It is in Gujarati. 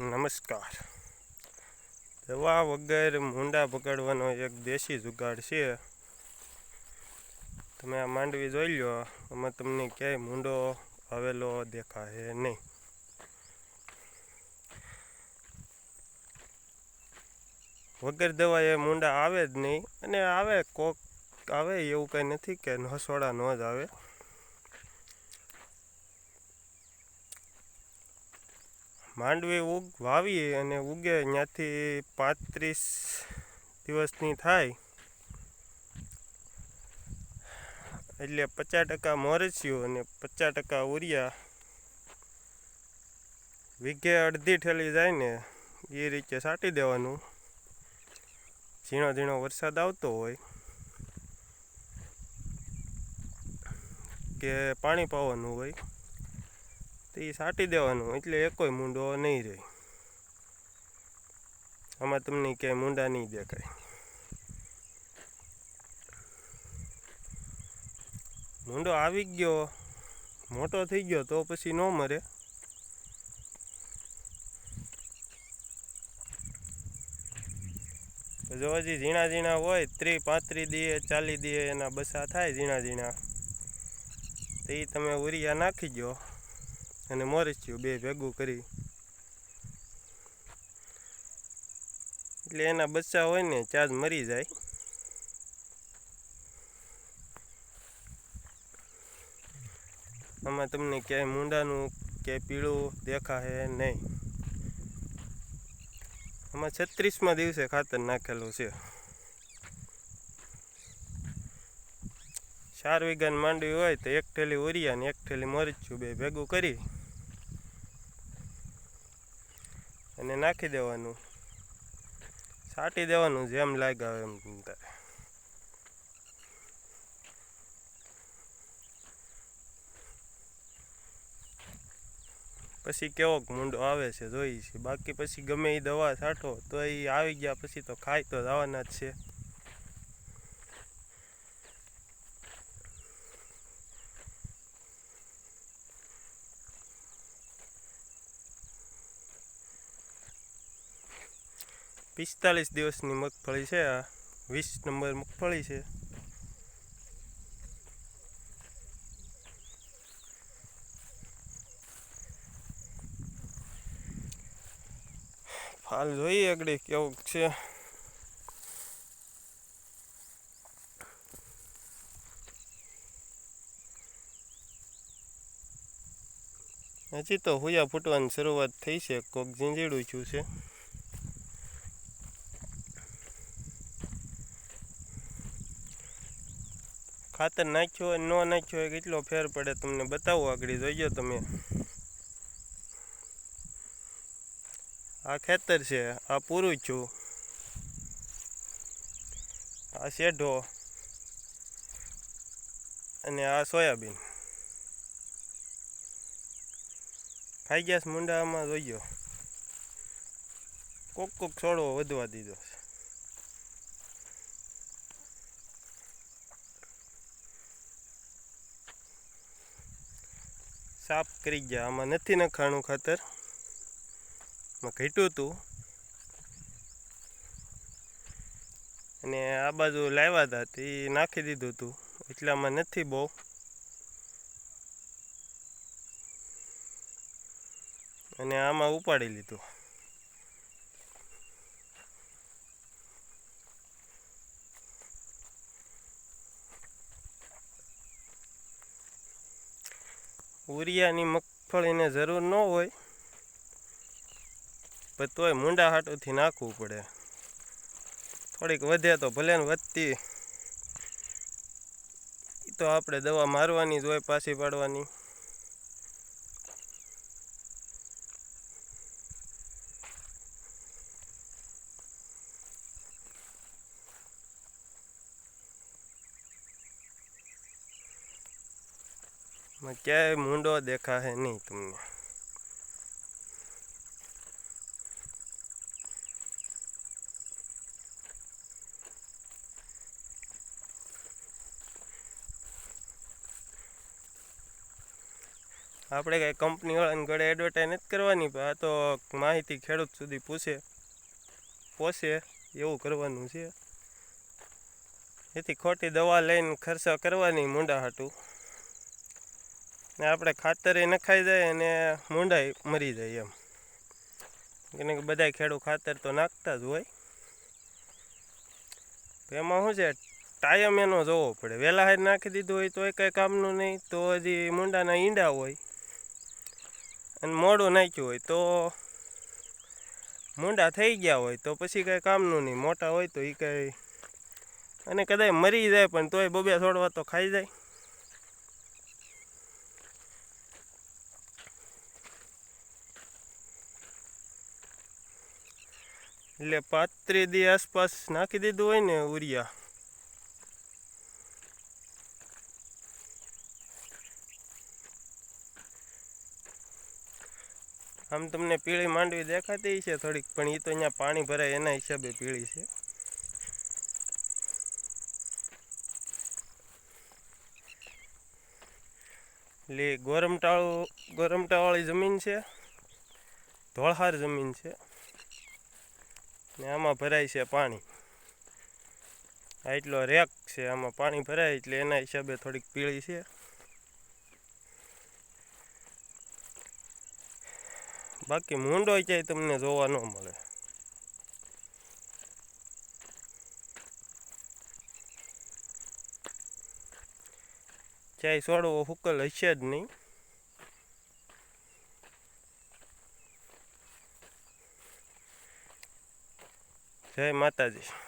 નમસ્કાર. દવા વગર મૂંડા પકડવાનો એક દેશી જુગાડ છે. તમે આ માંડવી જોઈ લો, આમાં તમને ક્યાંય મૂંડો આવેલો દેખાય નહીં. વગર દવા એ મૂંડા આવે જ નહીં, અને આવે કોક, આવે એવું કંઈ નથી કે નસોડા ન જ આવે. માંડવી ઉગ વાવી અને ઉગે ત્યાંથી પાંત્રીસ દિવસની થાય. એટલે પચાસ ટકા મોરસિયું અને પચાસ ટકા ઉરિયા. વીઘે અડધી ઠેલી જાય ને એ રીતે છાંટી દેવાનું. ઝીણો ઝીણો વરસાદ આવતો હોય. કે પાણી પાવાનું હોય. તો એ સાટી દેવાનું, એટલે એકોય મૂંડો નહીં રહે. આમાં તમને ક્યાંય મૂંડા નહીં દેખાય. મૂંડો આવી ગયો, મોટો થઈ ગયો તો પછી ન મરે. જો હજી ઝીણા ઝીણા હોય, ત્રી પાંત્રી દીએ ચાલી દીએ એના બસા થાય ઝીણા ઝીણા, તો તમે ઉરિયા નાખી દો અને મોરસ્યું બે ભેગું કરી. એટલે એના બચ્ચા હોય ને ચાર્જ મરી જાય. આમાં તમને ક્યાંય મૂંડાનું કે પીળું દેખાશે નહીં. આમાં છત્રીસમાં દિવસે ખાતર નાખેલું છે. ચાર વીઘાની માંડવી હોય તો એક થેલી ઉરિયા ને એક થેલી મરચું બે ભેગું કરી. અને નાખી દેવાનું. છાંટી દેવાનું જેમ લાગ્યા એમ તારે પછી કેવોક મૂંડો આવે છે, જોઈ છે. બાકી પછી ગમે એ દવા છાંટો તો એ આવી ગયા પછી તો ખાય તો જવાના જ છે. પિસ્તાલીસ દિવસની મગફળી છે, આ વીસ નંબર મગફળી છે. ફાલ જોઈએ આગળ કેવું છે. હજી તો હુયા ફૂટવાની શરૂઆત થઈ છે, કોક ઝીંઝેડું છું છે. ખાતર નાખ્યો હોય, ન નાખ્યો હોય, કેટલો ફેર પડે તમને બતાવો આગળ જોઈજો તમે. આ ખેતર છે, આ પૂરું છું. આ શેઢો અને આ સોયાબીન. ખાઈ ગયા મુંડામાં જોઈજો કોક કોક છોડવો વધવા દીધો સાફ કરી ગયા. આમાં નથી નખાણું ખાતર. માં ઘટ્યું હતું. અને આ બાજુ લાવ્યા હતા. તે નાખી દીધું હતું. એટલામાં નથી બહુ. અને આમાં ઉપાડી લીધું. ઉરિયાની મગફળીને જરૂર ન હોય, પણ તોય મૂંડા હાટુથી નાખવું પડે. થોડીક વધે તો ભલે ને વધતી. તો આપણે દવા મારવાની જ હોય, પાછી પાડવાની. ક્યાંય મૂંડો દેખાશે નહીં તમને. આપણે કાંઈ કંપનીવાળાને ઘરે એડવર્ટાઈઝ નથી કરવાની, પણ આ તો માહિતી ખેડૂત સુધી પૂછે. પોસે એવું કરવાનું છે. એથી ખોટી દવા લઈને ખર્ચા કરવાની મૂંડા હાટું. ને આપણે ખાતરે નખાઈ જાય અને મૂંડાઈ મરી જાય એમ. કેમ કે બધા ખેડૂત ખાતર તો નાખતા જ હોય. એમાં શું છે ટાઈમ એનો જોવો પડે. વહેલા હાર નાખી દીધું હોય તો એ કંઈ કામનું નહીં, તો હજી મૂંડાના ઈંડા હોય અને મોડું નાખ્યું હોય તો મૂંડા થઈ ગયા હોય તો પછી કાંઈ કામનું નહીં. મોટા હોય તો એ કાંઈ અને કદાચ મરી જાય પણ તોય બબે છોડવા તો ખાઈ જાય. એટલે પાંત્રીસ દી આસપાસ નાખી દીધું હોય ને ઉરિયા. આમ તમને પીળી માંડવી દેખાતી છે થોડીક, પણ એ તો અહીંયા પાણી ભરાય એના હિસાબે પીળી છે. એટલે ગોરમટાળું, ગોરમટાવાળી જમીન છે? ધોળહાર જમીન છે. ને આમાં ભરાય છે પાણી. એટલો રેક છે, આમાં પાણી ભરાય એટલે એના હિસાબે થોડીક પીળી છે. બાકી મૂંડો ક્યાંય તમને જોવા ન મળે. ક્યાંય છોડવો હુકલ હશે જ નહીં. જય માતાજી.